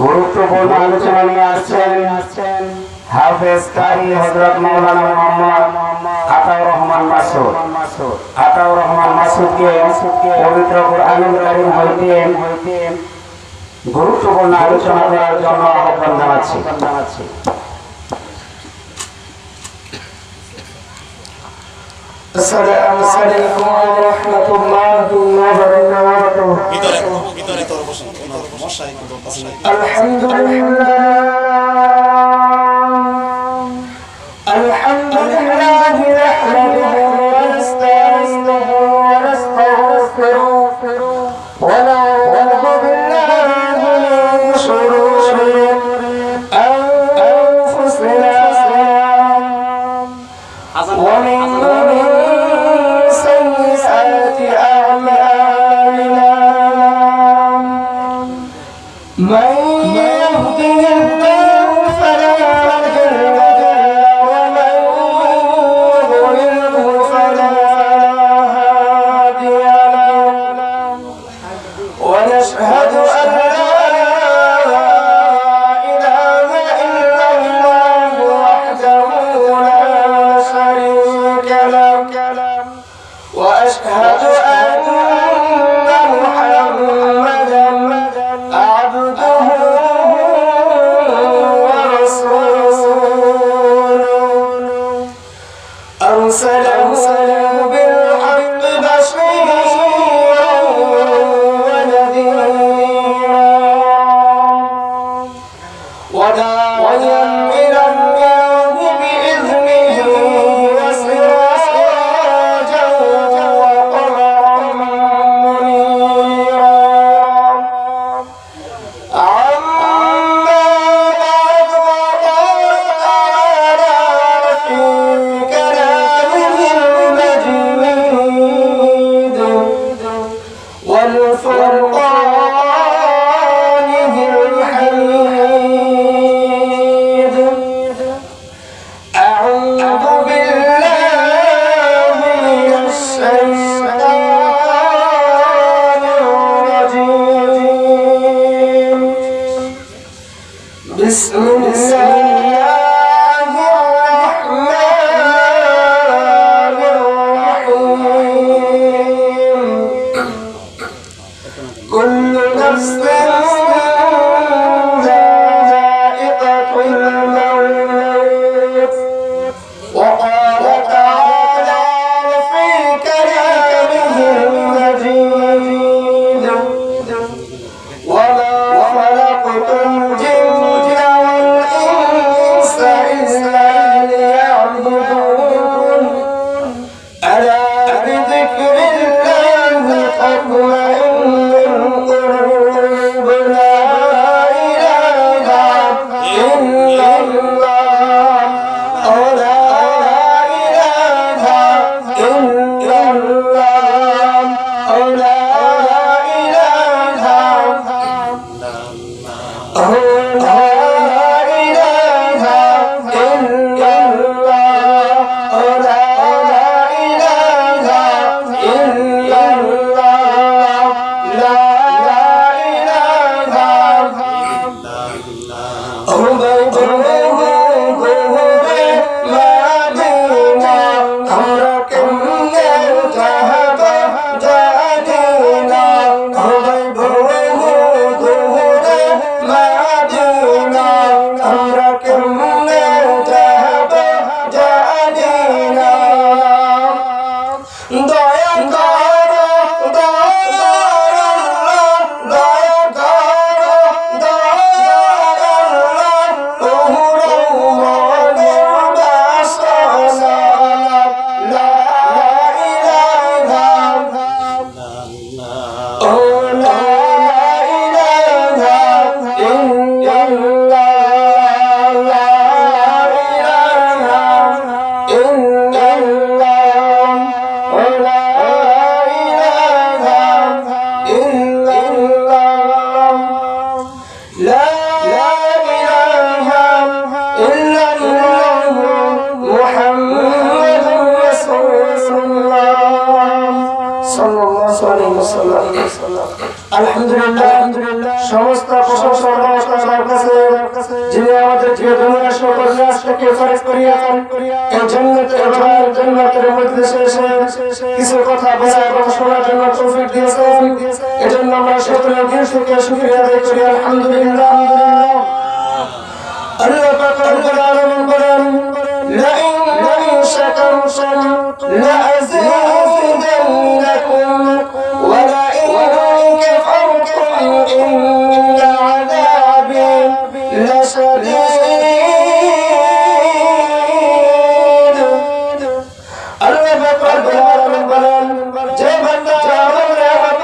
গুরুত্বপূর্ণ আলোচনা নিয়ে আসছেন হাফেজ কারি হজরত মৌলানা মোহাম্মদ আতাউর রহমান মাসুদ আতাউর রহমান মাসুদকে পবিত্র কোরআনুল কারীম হইতে গুরুত্বপূর্ণ আলোচনা করার জন্য আহ্বান জানাচ্ছি السلام عليكم ورحمة الله الحمد لله Sonunda আলহামদুলিল্লাহ সমস্ত প্রশংসা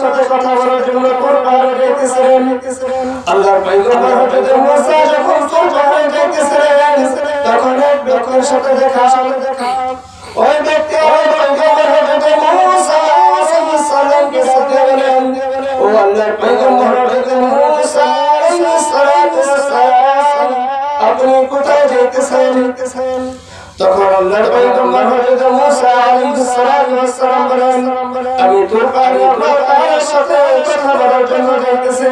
সাথে কথা বলার জন্য পাহাড়ে যাইতেছিলেন আল্লাহর পয়গম্বর হযরত মুসা যখন পাহাড়ে যাইতেছিলেন তখন এক ব্যক্তির সাথে দেখা ওই তখন আল্লাহর পয়গম্বর হযরত মুসা আলাইহিস ওয়াস সালাম বলেন, আমি তোর পারে আল্লাহ তাআলার সাথে কথা বলার জন্য যাইতেছি।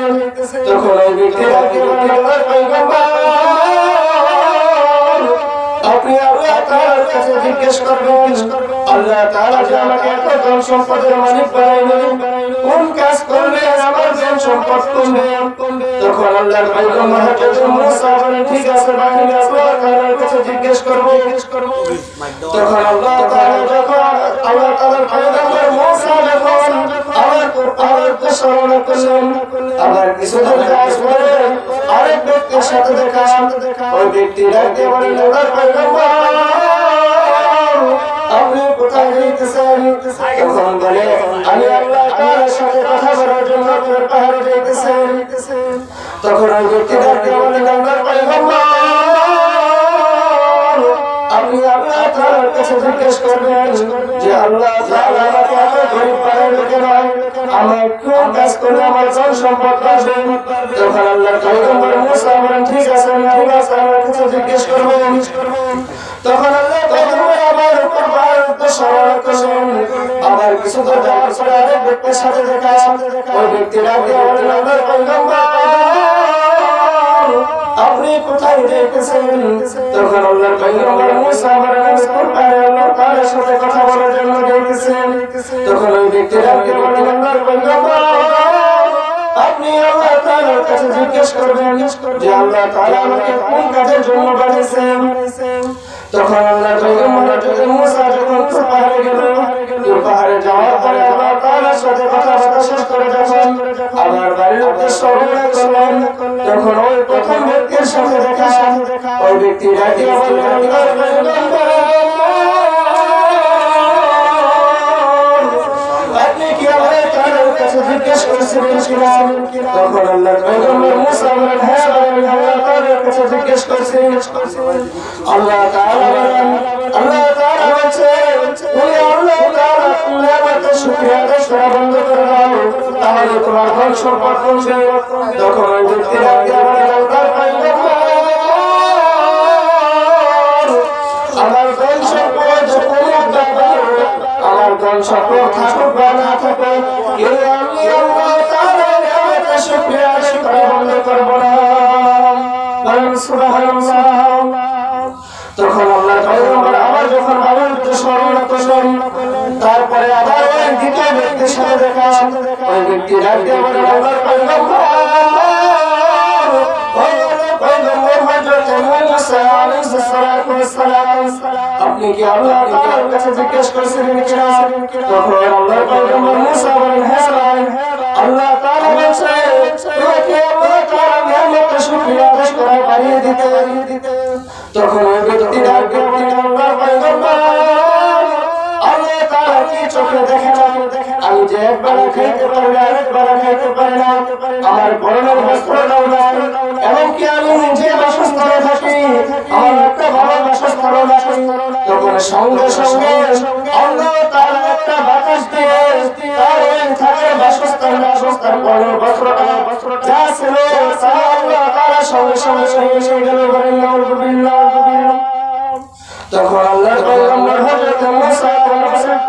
আল্লাহর জিজ্ঞেস করবেন, আল্লাহ তাআলা সম্পদ কমবে তখন আল্লাহর পয়গম্বর আরেক ব্যক্তির সাথে দেখা ওই ব্যক্তি বলার পাহাড়ে যাইতেছেন, তখন ওই ব্যক্তি বলেন আল্লাহর পয়গম্বর, আপনি আল্লাহ কাছে জিজ্ঞেস করবেন যে আল্লাহ আমার কোন কাজ করলে আমার পয়গম্বর আমার কিছু দূর যাওয়ার পরে আরেক ব্যক্তির সাথে দেখা ওই ব্যক্তি ডাকতে বলেন আল্লাহর পয়গম্বর আপনি কোথায় যেতেছেন তখন আল্লাহর পয়গম্বর মুসা কোরআনে আল্লাহ সাথে কথা বলার জন্য যাইতেছেন তখন ওই ব্যক্তি ডাকতে আল্লাহর পয়গম্বর, আপনি আল্লাহ তাআলার কাছে জিজ্ঞেস করবেন যে আল্লাহ তাআলা আমাকে কোন কাজের জন্য বানিয়েছেন? তখন আল্লাহর পয়গম্বর মুসা, যখন গেল পাহাড়ে যাওয়ার পরে আল্লাহ তাআলার সাথে কথাবার্তা শেষ করে যখন আবার বাড়ির উদ্দেশ্য রওনা করলেন তখন ওই প্রথম ব্যক্তির সাথে দেখা ওই ব্যক্তি ডাকে বললেন আপনি কি কাছে জিজ্ঞেস করেছিলেন কিনা? তখন আল্লাহর পয়গম্বর মুসা বলেন হ্যাঁ আল্লাহ তাআলার কাছে জিজ্ঞেস করেছি আল্লাহ তাআলা বলেন আল্লাহ তাআলা বলছে তুমি আল্লাহ শুকরিয়া আদায় করা বন্ধ করে দাও। তাহলে তোমার ধন সম্পদ কমবে তখন ওই ব্যক্তি বলেন আল্লাহর পয়গম্বর আমার ধন সম্পদ আমার ধন সম্পদ করব স্মরণ করলেন তারপরে আবার ওই দ্বিতীয় ব্যক্তির সাথে দেখা। ওই ব্যক্তি ডাক দিয়ে বলেন আল্লাহর পয়গম্বর ওই আল্লাহর পয়গম্বর হযরত মুসা আলাইহিস সালাতু ওয়াস সালাম আপনি কি আল্লাহ তাআলার কাছে জিজ্ঞেস করেছিলেন কিনা? তখন আল্লাহর পয়গম্বর মুসা বলেন হ্যাঁ ভাই আল্লাহ তাআলা বলছে, তোমাকে আল্লাহ তাআলা নিয়ামতের শুকরিয়া আদায় করা বাড়িয়ে দিতে। তখন আমার পরনের বস্ত্রটাও নাই এমনকি আমি নিজে বাসস্থানে থাকি, আমার একটা ভালো বাসস্থান নাই তখন সঙ্গে সঙ্গে অন্য তার একটা বাতাস দিয়ে তার ওই থাকে বাসস্থান বাসস্থান পরনের বস্ত্রটা যা ছিল, তা আল্লাহ তারা সঙ্গে সঙ্গে সঙ্গে সঙ্গে গেল। বলেন তখন মুসা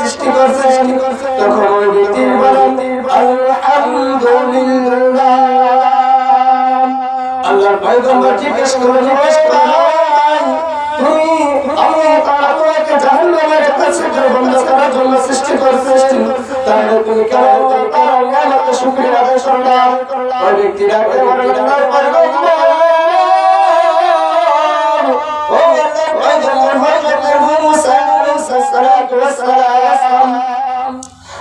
সৃষ্টি করেছেন। তখন ওই ব্যক্তি বলেন, আলহামদুলিল্লাহ। আল্লাহর পয়গম্বর জিজ্ঞেস করে জিজ্ঞেস করলেন তুমি তাআলা তোমাকে জাহান্নামের একটা ছিদ্র বন্ধ করার জন্য সৃষ্টি করেছেন তাহলে তুমি কেন তার নিয়ামতের শুকরিয়া আদায় করলা ওই ব্যক্তি ডাকে আল্লাহর পয়গম্বর।